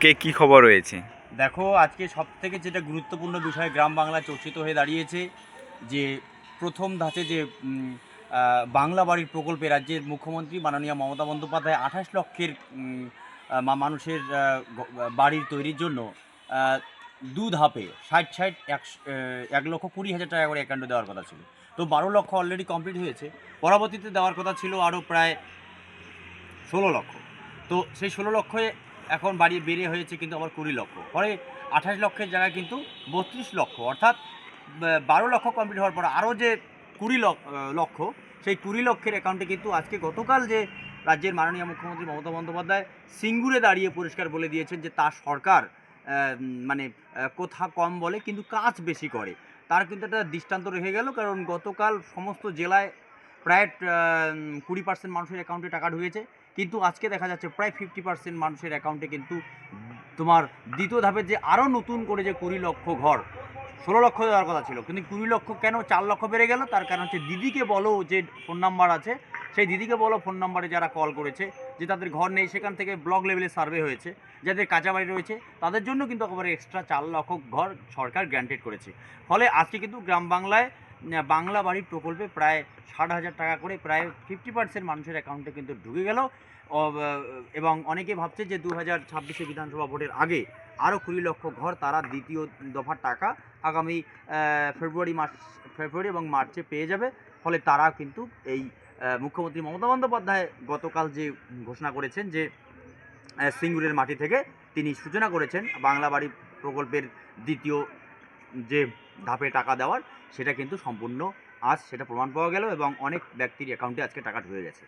আজকে কি খবর রয়েছে? দেখো, আজকে সব থেকে যেটা গুরুত্বপূর্ণ বিষয় গ্রাম বাংলা চর্চিত হয়ে দাঁড়িয়েছে, যে প্রথম ধাপে যে বাংলা বাড়ির প্রকল্পে রাজ্যের মুখ্যমন্ত্রী মাননীয় মমতা বন্দ্যোপাধ্যায় আঠাশ লক্ষের মানুষের বাড়ির তৈরির জন্য দু ধাপে ষাট ষাট এক লক্ষ কুড়ি হাজার টাকা করে অ্যাকাউন্টে দেওয়ার কথা ছিল। তো বারো লক্ষ অলরেডি কমপ্লিট হয়েছে, পরবর্তীতে দেওয়ার কথা ছিল আরও প্রায় ষোলো লক্ষ। তো সেই ষোলো লক্ষে এখন বাড়ি বেড়ে হয়েছে কিন্তু আবার কুড়ি লক্ষ। পরে আঠাশ লক্ষের জায়গায় কিন্তু বত্রিশ লক্ষ। অর্থাৎ বারো লক্ষ কমপ্লিট হওয়ার পর আরও যে কুড়ি লক্ষ, সেই কুড়ি লক্ষের অ্যাকাউন্টে কিন্তু আজকে গতকাল যে রাজ্যের মাননীয় মুখ্যমন্ত্রী মমতা বন্দ্যোপাধ্যায় সিঙ্গুরে দাঁড়িয়ে পরিষ্কার বলে দিয়েছেন যে তার সরকার মানে কোথা কম বলে কিন্তু কাজ বেশি করে। তার কিন্তু একটা দৃষ্টান্ত রেখে গেল কারণ গতকাল সমস্ত জেলায় প্রায় কুড়ি পার্সেন্ট মানুষের অ্যাকাউন্টে টাকা ঢুকেছে। কিন্তু আজকে দেখা যাচ্ছে প্রায় ফিফটি পার্সেন্ট মানুষের অ্যাকাউন্টে কিন্তু তোমার দ্বিতীয় ধাপে যে আরও নতুন করে যে কুড়ি লক্ষ ঘর, ষোলো লক্ষ দেওয়ার কথা ছিল। কিন্তু কুড়ি লক্ষ কেন? চার লক্ষ বেড়ে গেল। তার কারণ হচ্ছে দিদিকে বলো যে ফোন নাম্বার আছে। সেই দিদিকে বলো ফোন নাম্বারে যারা কল করেছে যে তাদের ঘর নেই, সেখান থেকে ব্লক লেভেলে সার্ভে হয়েছে। যাদের কাঁচা বাড়ি রয়েছে, তাদের জন্য কিন্তু একেবারে এক্সট্রা চার লক্ষ ঘর সরকার গ্র্যান্টেড করেছে। ফলে আজকে কিন্তু গ্রাম বাংলায় বাংলা বাড়ির প্রকল্পে প্রায় ষাট হাজার টাকা করে প্রায় ফিফটি পার্সেন্ট মানুষের অ্যাকাউন্টে কিন্তু ঢুকে গেল। এবং অনেকে ভাবছে যে দু হাজার ছাব্বিশে বিধানসভা ভোটের আগে আরও কুড়ি লক্ষ ঘর তারা দ্বিতীয় দফার টাকা আগামী ফেব্রুয়ারি মাস, ফেব্রুয়ারি এবং মার্চে পেয়ে যাবে। ফলে তারা কিন্তু এই মুখ্যমন্ত্রী মমতা বন্দ্যোপাধ্যায় গতকাল যে ঘোষণা করেছেন যে সিঙ্গুরের মাটি থেকে তিনি সূচনা করেছেন বাংলা বাড়ি প্রকল্পের দ্বিতীয় যে ধাপে টাকা দেওয়ার, সেটা কিন্তু সম্পূর্ণ আজ সেটা প্রমাণ পাওয়া গেল এবং অনেক ব্যক্তির অ্যাকাউন্টে আজকে টাকা ঢুকে গেছে।